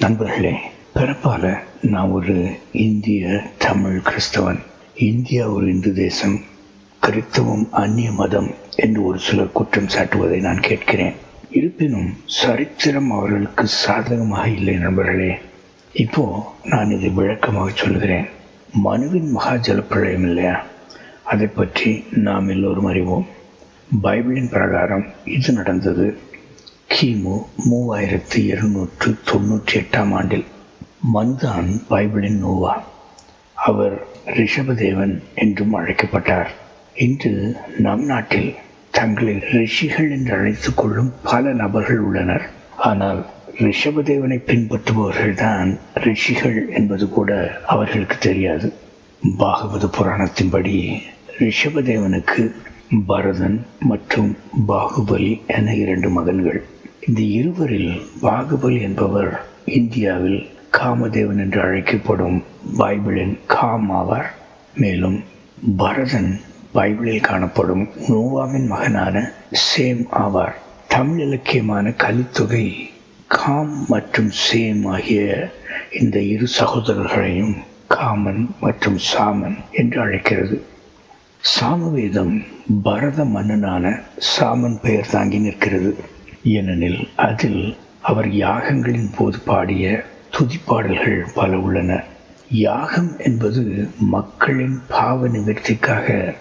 நண்பர்களே பிறப்பால நான் ஒரு இந்திய தமிழ் கிறிஸ்தவன். இந்தியா ஒரு இந்து தேசம் கிறிஸ்தவம் அந்நிய மதம் என்று ஒரு சிலர் குற்றம் சாட்டுவதை நான் கேட்கிறேன். இருப்பினும் சரித்திரம் அவர்களுக்கு சாதகமாக இல்லை நண்பர்களே. இப்போ நான் இதை விளக்கமாக சொல்கிறேன். மனுவின் மகா ஜலப்பிரளயம் இல்லையா? அதை பற்றி நாம் எல்லோரும் அறிவோம். பைபிளின் பிரகாரம் இது நடந்தது கிமு மூவாயிரத்தி இருநூற்று தொண்ணூற்றி எட்டாம் ஆண்டில் மன்தான் பைபிளின் நோவா. அவர் ரிஷபதேவன் என்றும் அழைக்கப்பட்டார். இன்று நம் நாட்டில் தங்களை ரிஷிகள் என்று அழைத்து கொள்ளும் பல நபர்கள் உள்ளனர். ஆனால் ரிஷபதேவனை பின்பற்றுபவர்கள்தான் ரிஷிகள் என்பது கூட அவர்களுக்கு தெரியாது. பாகவத புராணத்தின்படி ரிஷபதேவனுக்கு பரதன் மற்றும் பாகுபலி என இரண்டு மகன்கள். இந்த இருவரில் பாகுபலி என்பவர் இந்தியாவில் காமதேவன் என்று அழைக்கப்படும் பைபிளின் காம் ஆவார். மேலும் பரதன் பைபிளில் காணப்படும் நோவாவின் மகனான சேம் ஆவார். தமிழ் இலக்கியமான கலித்தொகை காம் மற்றும் சேம் ஆகிய இந்த இரு சகோதரர்களையும் காமன் மற்றும் சாமன் என்று அழைக்கிறது. சாமவேதம் பரத மன்னனான சாமன் பெயர் தாங்கி நிற்கிறது. ஏனெனில் அதில் அவர் யாகங்களின் போது பாடிய துதிப்பாடல்கள் பல உள்ளன. யாகம் என்பது மக்களின் பாவ நிவர்த்திக்காக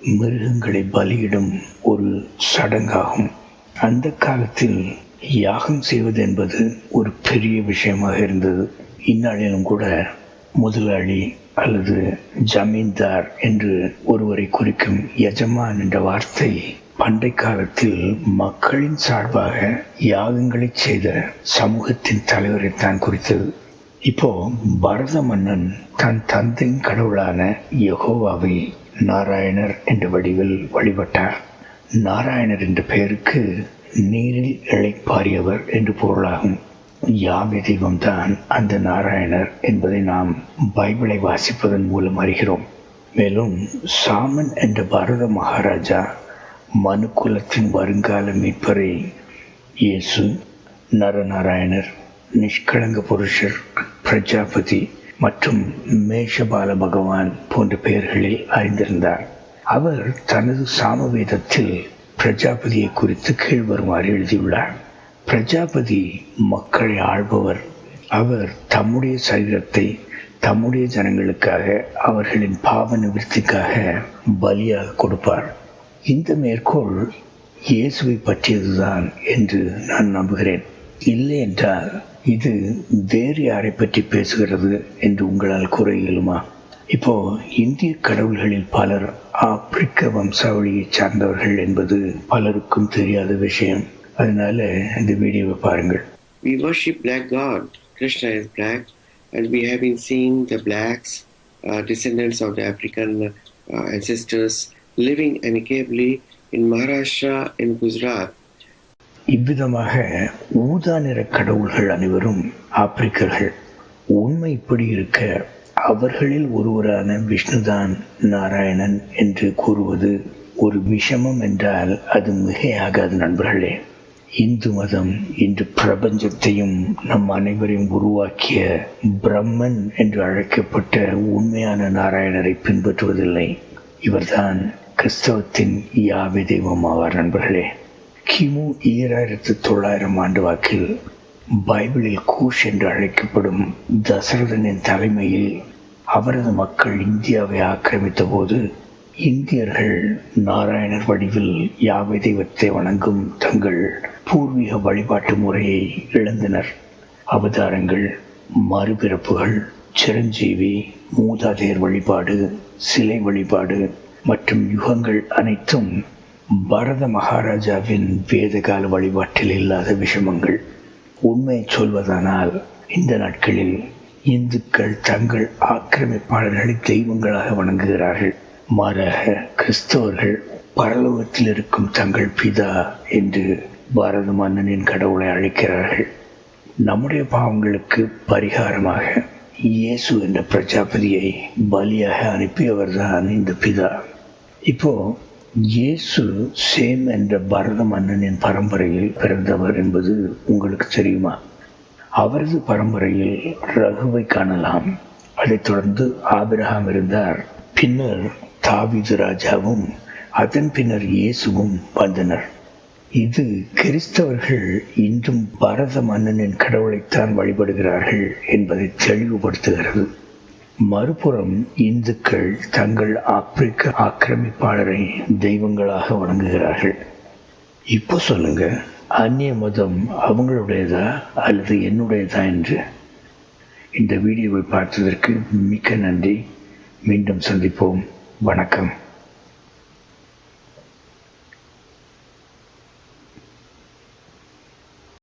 மிருகங்களை பலியிடும் ஒரு சடங்காகும். அந்த காலத்தில் யாகம் செய்வது என்பது ஒரு பெரிய விஷயமாக இருந்தது. இந்நாளிலும் கூட முதலாளி அல்லது ஜமீன்தார் என்று ஒருவரை குறிக்கும் எஜமான் என்ற வார்த்தை பண்டை காலத்தில் மக்களின் சார்பாக யாகங்களை செய்த சமூகத்தின் தலைவரை தான் குறித்தது. இப்போ பரத மன்னன் தன் தந்தையின் கடவுளான யகோவாவை நாராயணர் என்ற வடிவில் வழிபட்டார். நாராயணர் என்ற பெயருக்கு நீரில் இழைப்பாரியவர் என்று பொருளாகும். யாவை தெய்வம்தான் அந்த நாராயணர் என்பதை நாம் பைபிளை வாசிப்பதன் மூலம் அறிகிறோம். மேலும் சாமன் என்ற பரத மகாராஜா மனுக்குலத்தின் வருங்கால மீட்பரை இயேசு நரநாராயணர் நிஷ்கலங்க புருஷர் பிரஜாபதி மற்றும் மேஷபால பகவான் போன்ற பெயர்களில் அறிந்திருந்தார். அவர் தனது சாமவேதத்தில் பிரஜாபதியை குறித்து கீழ்வருமாறு எழுதியுள்ளார். பிரஜாபதி மக்களை ஆள்பவர். அவர் தம்முடைய சரீரத்தை தம்முடைய ஜனங்களுக்காக அவர்களின் பாவ நிவர்த்திக்காக பலியாக கொடுப்பார். இந்த மேற்கோள் இயேசுவை பற்றியதுதான் என்று நான் நம்புகிறேன் இல்லை என்றால் இது வேறு யாரை பற்றி பேசுகிறது என்று உங்களால் கூற இயலுமா இப்போ இந்திய கடவுள்களில் பலர் ஆப்பிரிக்க வம்சாவளியை சார்ந்தவர்கள் என்பது பலருக்கும் தெரியாத விஷயம் அதனால இந்த வீடியோவை பாருங்கள் We worship black God. Krishna is black, and we have been seeing the blacks, uh, descendants of the African uh, ancestors, living amicably in Maharashtra and Gujarat. இவ்விதமாக ஊதா நிற கடவுள்கள் அனைவரும் ஆப்பிரிக்கர்கள். உண்மை இப்படி இருக்க அவர்களில் ஒருவரான விஷ்ணுதான் நாராயணன் என்று கூறுவது ஒரு விஷமம் என்றால் அது மிகையாகாது நண்பர்களே. இந்து மதம் இன்று பிரபஞ்சத்தையும் நம் அனைவரையும் உருவாக்கிய பிரம்மன் என்று அழைக்கப்பட்ட உண்மையான நாராயணரை பின்பற்றுவதில்லை. இவர்தான் கிறிஸ்தவத்தின் யாவி தெய்வம் ஆவார் நண்பர்களே. கிமு ஈராயிரத்து தொள்ளாயிரம் ஆண்டு வாக்கில் பைபிளில் கூஷ் என்று அழைக்கப்படும் தசரதனின் தலைமையில் அவரது மக்கள் இந்தியாவை ஆக்கிரமித்த போது இந்தியர்கள் நாராயணர் வடிவில் யாவை தெய்வத்தை வணங்கும் தங்கள் பூர்வீக வழிபாட்டு முறையை இழந்தனர். அவதாரங்கள் மறுபிறப்புகள் சிரஞ்சீவி மூதாதையர் வழிபாடு சிலை வழிபாடு மற்றும் யுகங்கள் அனைத்தும் பரத மகாராஜாவின் வேதகால வழிபாட்டில் இல்லாத விஷமங்கள். உண்மை சொல்வதானால் இந்த நாட்களில் இந்துக்கள் தங்கள் ஆக்கிரமிப்பாளர்களை தெய்வங்களாக வணங்குகிறார்கள். மாறாக கிறிஸ்தவர்கள் பரலோகத்தில் இருக்கும் தங்கள் பிதா என்று பாரத மன்னனின் கடவுளை அழைக்கிறார்கள். நம்முடைய பாவங்களுக்கு பரிகாரமாக இயேசு என்ற பிரஜாபதியை பலியாக அனுப்பியவர்தான் இந்த பிதா. இப்போ இயேசு சேம் என்ற பரத மன்னனின் பரம்பரையில் பிறந்தவர் என்பது உங்களுக்கு தெரியுமா? அவரது பரம்பரையில் ரகுவை காணலாம். அதைத் தொடர்ந்து ஆபிரகாம் இருந்தார். பின்னர் தாவிது ராஜாவும் அதன் பின்னர் இயேசுவும் வந்தனர். இது கிறிஸ்தவர்கள் இன்றும் பரத மன்னனின் கடவுளைத்தான் வழிபடுகிறார்கள் என்பதை தெளிவுபடுத்துகிறது. மறுபுறம் இந்துக்கள் தங்கள் ஆப்பிரிக்க ஆக்கிரமிப்பாளரை தெய்வங்களாக வணங்குகிறார்கள். இப்போ சொல்லுங்க அந்நிய மதம் அவங்களுடையதா அல்லது என்னுடையதா என்று? இந்த வீடியோவை பார்த்ததற்கு மிக்க நன்றி. மீண்டும் சந்திப்போம். வணக்கம்.